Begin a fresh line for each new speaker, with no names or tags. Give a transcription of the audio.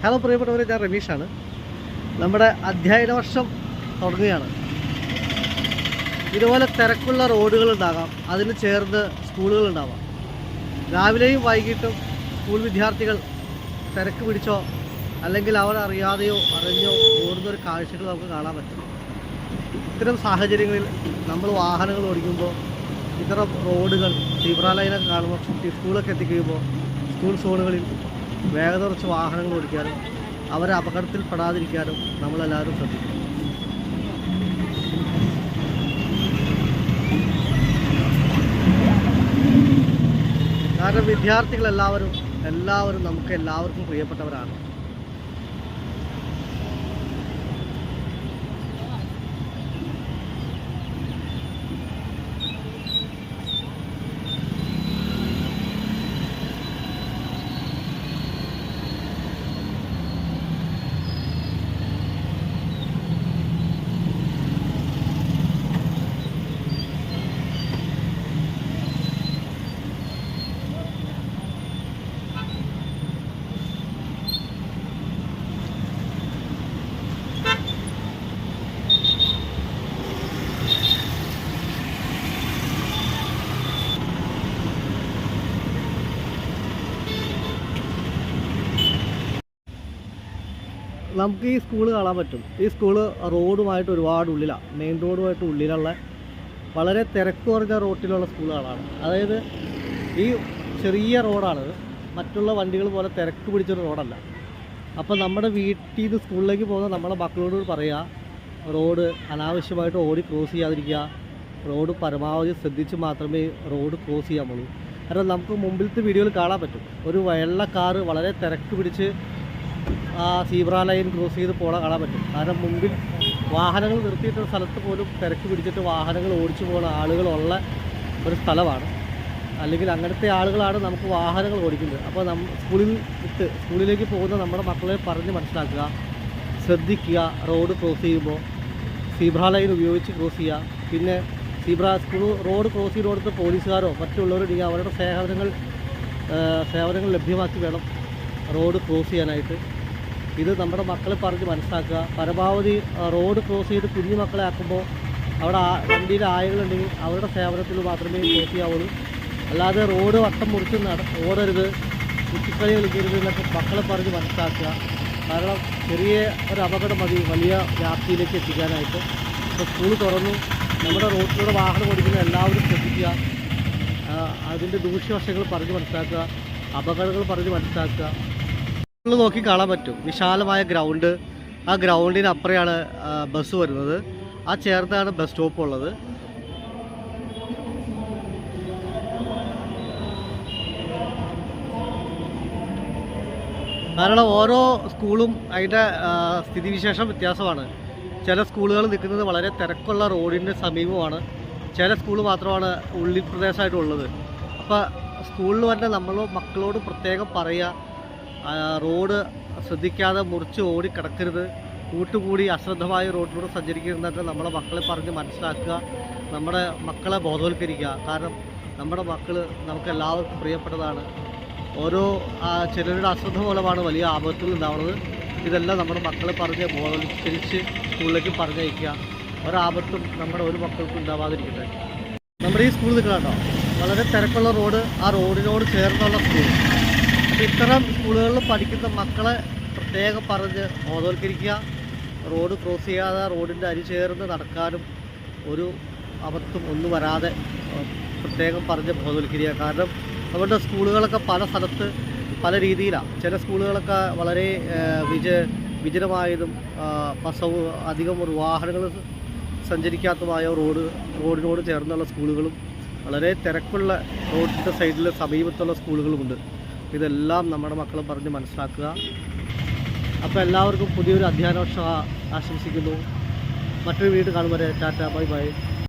Hello പ്രിയപ്പെട്ടവരെ ഞാൻ രമീഷാണ്. നമ്മുടെ അധ്യയന വർഷം തുടങ്ങുകയാണ്. ഇതുപോലെ തിരക്കുള്ള റോഡുകൾ ഉണ്ടാകാം അതിന് ചേർന്ന് സ്കൂളുകൾ ഉണ്ടാവാം. രാവിലെയും വൈകിട്ടും സ്കൂൾ വിദ്യാർത്ഥികൾ തിരക്ക് പിടിച്ചോ അല്ലെങ്കിൽ അവർ അറിയാതെയോ അറിഞ്ഞോ ഓടുന്ന ഒരു കാഴ്ചകൾ നമുക്ക് കാണാൻ പറ്റും. ഇത്തരം സാഹചര്യങ്ങളിൽ നമ്മൾ വാഹനങ്ങൾ ഓടിക്കുമ്പോൾ ഇത്തരം റോഡുകൾ സീബ്ര ലൈനൊക്കെ കാണുമ്പോൾ സ്കൂളൊക്കെ എത്തിക്കുമ്പോൾ സ്കൂൾ സോണുകളിൽ വേഗത കുറച്ച് വാഹനങ്ങൾ ഓടിക്കാനും അവരെ അപകടത്തിൽപ്പെടാതിരിക്കാനും നമ്മളെല്ലാവരും ശ്രദ്ധിക്കണം. കാരണം വിദ്യാർത്ഥികളെല്ലാവരും എല്ലാവരും നമുക്ക് എല്ലാവർക്കും പ്രിയപ്പെട്ടവരാണ്. നമുക്ക് ഈ സ്കൂൾ കാണാൻ പറ്റും. ഈ സ്കൂൾ റോഡുമായിട്ട് ഒരുപാട് ഉള്ളിലാണ് മെയിൻ റോഡുമായിട്ട് ഉള്ളിലുള്ള വളരെ തിരക്ക് കുറഞ്ഞ റോട്ടിലുള്ള സ്കൂളുകളാണ്. അതായത് ഈ ചെറിയ റോഡാണ്. മറ്റുള്ള വണ്ടികൾ പോലെ തിരക്ക് പിടിച്ചൊരു റോഡല്ല. അപ്പോൾ നമ്മുടെ വീട്ടിൽ നിന്ന് സ്കൂളിലേക്ക് പോകുന്ന നമ്മുടെ മക്കളോട് പറയുക റോഡ് അനാവശ്യമായിട്ട് ഓടി ക്രോസ് ചെയ്യാതിരിക്കുക. റോഡ് പരമാവധി ശ്രദ്ധിച്ച് മാത്രമേ റോഡ് ക്രോസ് ചെയ്യാൻ പാടുള്ളൂ. കാരണം നമുക്ക് മുമ്പിലത്തെ വീഡിയോയിൽ കാണാൻ പറ്റും. ഒരു വെള്ള കാറ് വളരെ തിരക്ക് പിടിച്ച് ആ സീബ്ര ലൈൻ ക്രോസ് ചെയ്ത് പോകാൻ കാണാൻ പറ്റും. കാരണം മുമ്പിൽ വാഹനങ്ങൾ നിർത്തിയിട്ടുള്ള സ്ഥലത്ത് പോലും തിരക്ക് പിടിച്ചിട്ട് വാഹനങ്ങൾ ഓടിച്ചു പോകുന്ന ആളുകളുള്ള ഒരു സ്ഥലമാണ്. അല്ലെങ്കിൽ അങ്ങനത്തെ ആളുകളാണ് നമുക്ക് വാഹനങ്ങൾ ഓടിക്കുന്നത്. അപ്പോൾ നം സ്കൂളിൽ ഇട്ട് സ്കൂളിലേക്ക് പോകുന്ന നമ്മുടെ മക്കളെ പറഞ്ഞ് മനസ്സിലാക്കുക. ശ്രദ്ധിക്കുക. റോഡ് ക്രോസ് ചെയ്യുമ്പോൾ സീബ്ര ലൈൻ ഉപയോഗിച്ച് ക്രോസ് ചെയ്യുക. പിന്നെ സീബ്ര സ്കൂൾ റോഡ് ക്രോസ് ചെയ്തോടത്ത് പോലീസുകാരോ മറ്റുള്ളവരുടെ അവരുടെ സേവനങ്ങൾ സേവനങ്ങൾ ലഭ്യമാക്കി വേണം റോഡ് ക്രോസ് ചെയ്യാനായിട്ട്. ഇത് നമ്മുടെ മക്കളെ പറഞ്ഞ് മനസ്സിലാക്കുക. പരമാവധി റോഡ് ക്രോസ് ചെയ്ത് കുഞ്ഞു മക്കളെ ആക്കുമ്പോൾ അവിടെ വണ്ടിയിൽ ആയകളുണ്ടെങ്കിൽ അവരുടെ സേവനത്തിൽ മാത്രമേ ക്രോസ് ചെയ്യാവുള്ളൂ അല്ലാതെ റോഡ് വട്ടം മുറിച്ച് നട ഓടരുത് കുട്ടിക്കളി കളിക്കരുത് എന്നൊക്കെ മക്കളെ പറഞ്ഞ് മനസ്സിലാക്കുക. കാരണം ചെറിയ ഒരു അപകടം മതി വലിയ വ്യാപ്തിയിലേക്ക് എത്തിക്കാനായിട്ട്. ഇപ്പോൾ സ്കൂൾ തുറന്നു. നമ്മുടെ റോഡിലൂടെ വാഹനം ഓടിക്കുന്ന എല്ലാവരും ശ്രദ്ധിക്കുക. അതിന്റെ ദൂഷ്യവശങ്ങൾ പറഞ്ഞ് മനസ്സിലാക്കുക. അപകടങ്ങൾ പറഞ്ഞ് മനസ്സിലാക്കുക. നോക്കി കാണാൻ പറ്റും. വിശാലമായ ഗ്രൗണ്ട് ആ ഗ്രൗണ്ടിനപ്പുറയാണ് ബസ് വരുന്നത്. ആ ചേർത്താണ് ബസ് സ്റ്റോപ്പ് ഉള്ളത്. കാരണം ഓരോ സ്കൂളും അതിന്റെ സ്ഥിതിവിശേഷം വ്യത്യാസമാണ്. ചില സ്കൂളുകൾ നിൽക്കുന്നത് വളരെ തിരക്കുള്ള റോഡിന്റെ സമീപമാണ്. ചില സ്കൂൾ മാത്രമാണ് ഉള്ളിൽ പ്രദേശമായിട്ടുള്ളത്. അപ്പോൾ സ്കൂളിൽ വരുന്ന നമ്മൾ മക്കളോട് പ്രത്യേകം പറയുക. റോഡ് ശ്രദ്ധിക്കാതെ മുറിച്ച് ഓടി കിടക്കരുത് കൂട്ടുകൂടി അശ്രദ്ധമായ റോഡിലൂടെ സഞ്ചരിക്കുന്നതൊക്കെ നമ്മളെ മക്കളെ പറഞ്ഞ് മനസ്സിലാക്കുക. നമ്മുടെ മക്കളെ ബോധവൽക്കരിക്കുക. കാരണം നമ്മുടെ മക്കൾ നമുക്ക് എല്ലാവർക്കും പ്രിയപ്പെട്ടതാണ്. ഓരോ ചിലരുടെ അശ്രദ്ധ മൂലമാണ് വലിയ ആപത്തുകൾ ഉണ്ടാവുന്നത്. ഇതെല്ലാം നമ്മുടെ മക്കളെ പറഞ്ഞ് ബോധവൽക്കരിച്ച് സ്കൂളിലേക്ക് പറഞ്ഞയക്കുക. ഒരാപത്തും നമ്മുടെ ഒരു മക്കൾക്കും ഉണ്ടാവാതിരിക്കട്ടെ. നമ്മുടെ ഈ സ്കൂൾ നിൽക്കണം കേട്ടോ വളരെ തിരക്കുള്ള റോഡ് ആ റോഡിനോട് ചേർന്നുള്ള സ്കൂൾ. ഇത്തരം സ്കൂളുകളിൽ പഠിക്കുന്ന മക്കളെ പ്രത്യേകം പറഞ്ഞ് ബോധവൽക്കരിക്കുക. റോഡ് ക്രോസ് ചെയ്യാതെ റോഡിന്റെ അരി ചേർന്ന് നടക്കാനും ഒരു അബദ്ധം ഒന്നും വരാതെ പ്രത്യേകം പറഞ്ഞ് ബോധവൽക്കരിക്കുക. കാരണം നമ്മുടെ സ്കൂളുകളൊക്കെ പല സ്ഥലത്ത് പല രീതിയിലാണ്. ചില സ്കൂളുകളൊക്കെ വളരെ വിജ വിജനമായതും പസവ് അധികം വാഹനങ്ങൾ സഞ്ചരിക്കാത്തതുമായ റോഡ് റോഡിനോട് ചേർന്നുള്ള സ്കൂളുകളും വളരെ തിരക്കുള്ള റോഡിന്റെ സൈഡിൽ സമീപത്തുള്ള സ്കൂളുകളുമുണ്ട്. ഇതെല്ലാം നമ്മുടെ മക്കൾ പറഞ്ഞ് മനസ്സിലാക്കുക. അപ്പോൾ എല്ലാവർക്കും പുതിയൊരു അധ്യയന വർഷം ആശംസിക്കുന്നു. മറ്റൊരു വീട് കാണുമ്പോൾ ടാറ്റ ബൈ ബൈ.